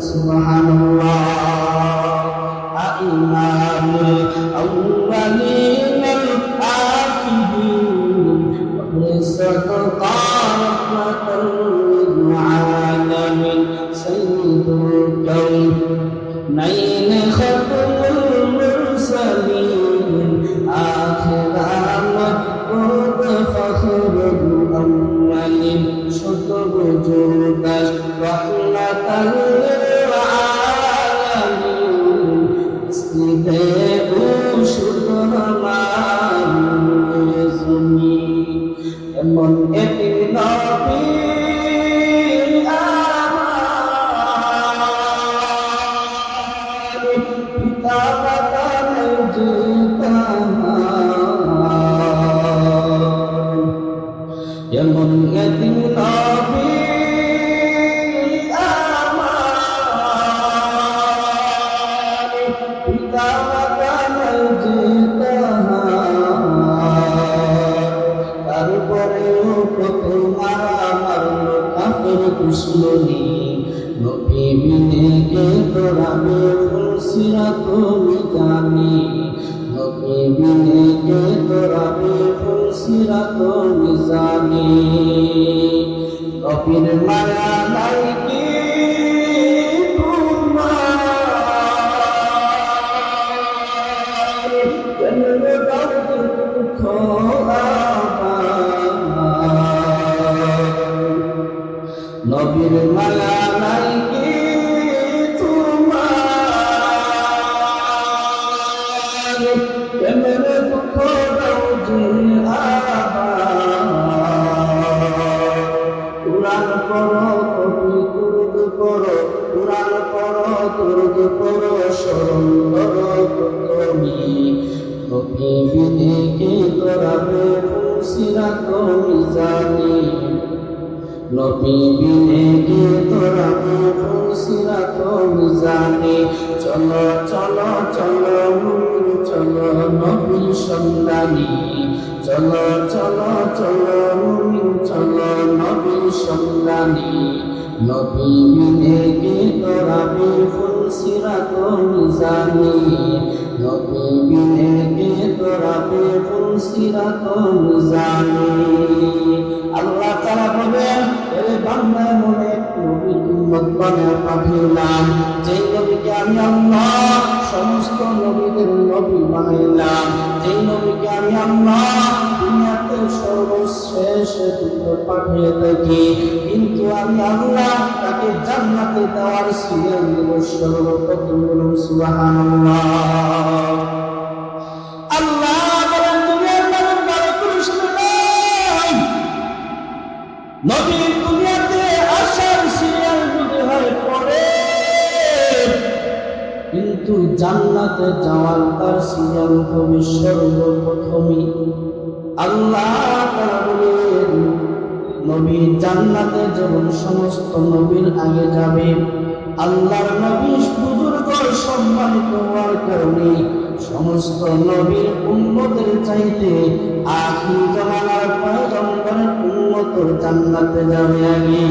সুবহানাল্লাহ আইমানুল আউয়ালিন আল আখিরিন দুশ্মনী নবী বিনে কে তোরাবে ফুলসিরা তুমি জানি নবী বিনে কে তোরাবে ফুলসিরা তুমি জানি মায়া নাই কি নবীর নবী বিনে কে করাবে ফুসিরা তুমি জানি। নবী বিনে কে তোরা ফুসিরা তুমি জানি। চলো চলো চলো চলো নবী সন্ধানী। চলো চলো চলো চলো নবী সন্ধানী। নবী বিনে কে তোরা ফুসিরা তুমি জানি। নবী বিনে কে তোরা ফুসিরা তুমি জানি আল্লাহ তারা বলেন, এরে বান্দা, মনে নবীর উম্মত বানায় পাঠাইলাম যেই সমস্ত নবীদের নবী বানাইলাম। যেই নবীকে আমি আল্লাহ সর্বশেষ দুটো পাঠিয়ে থাকি কিন্তু আমি আল্লাহ তাকে জান্নাতে দেওয়ার সুযোগ দেব সর্বপ্রথম বলুন সুবহানাল্লাহ। আল্লাহ জান্নাতে যাওয়ার তার সিরিয়াল হবে সর্বপ্রথমই। আল্লাহ বলেন, নবী জান্নাতে যেমন সমস্ত নবীর আগে যাবে, আল্লাহর নবী বুজুর্গ সম্মানিত হওয়ার কারণে সমস্ত নবীর উন্মতের চাইতে আখির জামানার পয়গম্বরের উন্মত জান্নাতে যাবে আগে।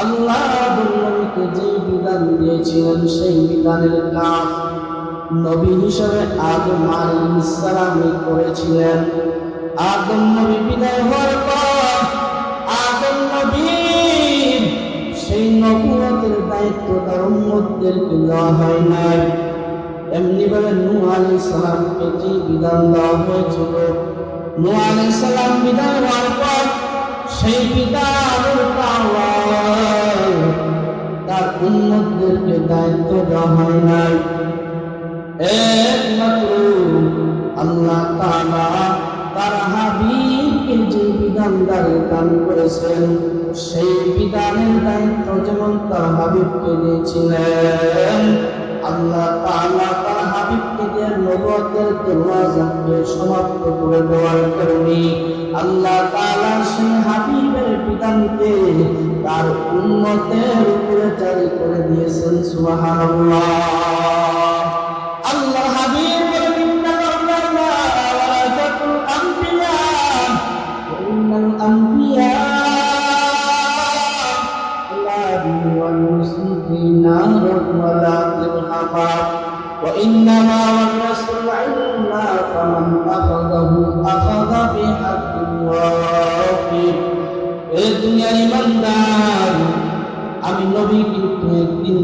আল্লাহ আদম নবীকে যে বিধান দিয়েছিলেন সেই বিধানের কাজ নবী হিসেবে আদম আলাইহিস সালামই করেছিলেন আদম নবী বিদায় দেওয়া হয় নাই। এমনি ভাবে নূহ আলাইহিস সালামকে যে বিধান দেওয়া হয়েছিল। নূহ আলাইহিস সালাম বিদায় হওয়ার পর সেই পাওয়ার তার উন্মতদেরকে দায়িত্ব দেওয়া হয় নাই। একমাত্র আল্লাহ হাবিবকে যে দান করেছেন। সেই বিধানের দায়িত্ব যেমন তার হাবিবকে দিয়েছিলেন, আল্লাহ তাআলা তার হাবিবকে দিয়ে নবুয়তের দরওয়াজাকে সমাপ্ত করে দেওয়ার কারণে আল্লাহ তাআলা সেই হাবিবের বিধানকে তার উম্মতের উপরে জারি করে দিয়েছেন, সুবহানাল্লাহ।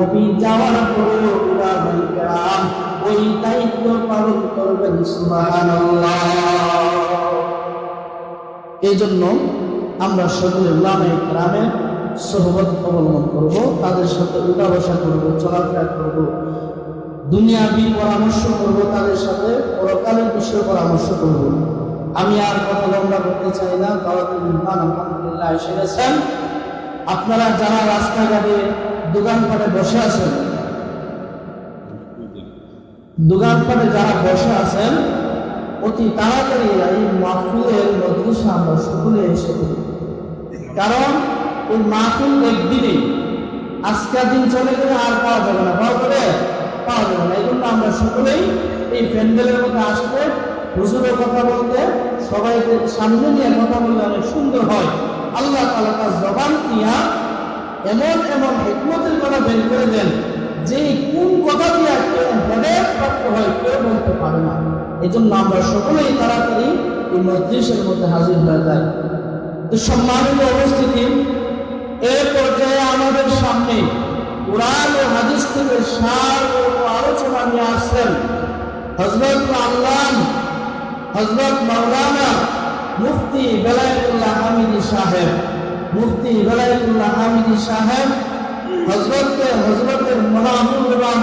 নবী যাওয়ার পরেও ওই দায়িত্ব পালন করবেন সুবহানাল্লাহ। এই জন্য আমরা সকলে উলামায়ে কেরামের সহবত অবলম্বন করব, তাদের সাথে উঠা বসা করব, চলাফেরা করব দুনিয়াবি পরামর্শ করব, তাদের সাথে পরকালের বিষয়ে পরামর্শ করব। আমি আর কথা লম্বা করতে চাই না, দাওয়াতুল মেহমান আলহামদুলিল্লাহ এসে গেছেন। আপনারা যারা রাস্তাঘাটে দোকানপাটে বসে আছেন? দোকানপাটে যারা বসে আছেন, অতি তাড়াতাড়ি এই মাহফিলের মজলিসে আমরা সকলে এসে কারণ এই মাহফিল একদিনেই। আজকের দিন চলে গেলে আর পাওয়া যাবে না। পাওয়া যাবে? পাওয়া যাবে না। এই জন্য আমরা সকলেই এই প্যান্ডেলের মধ্যে আসতে হুজুরের কথা বলতে, সবাইকে সামনে নিয়ে কথা বললে অনেক সুন্দর হয়। আল্লাহ তালা তার জবান দিয়া এমন এমন হিকমতের কথা বের করে দেন, যে কোন কথা দিয়ে কেউ হেদায়ত প্রাপ্ত হয় কেউ বলতে পারে না। এই জন্য আমরা সকলেই তাড়াতাড়ি এই মজলিসের মধ্যে হাজির হয়ে যাই তো সম্মানিত উপস্থিতি এর পর্যায়ে আমাদের সামনে কোরআন ও হাদিস থেকে সার ও আলোচনা নিয়ে আসছেন হজরত আল্লাহ হজরত মাওলানা মুফতি বেলায়েতুল্লাহ হামিদি সাহেব। মুফতি বেলায়েতুল্লাহ আমিনী সাহেব হজরতকে হজরতের মনামুল্লাহ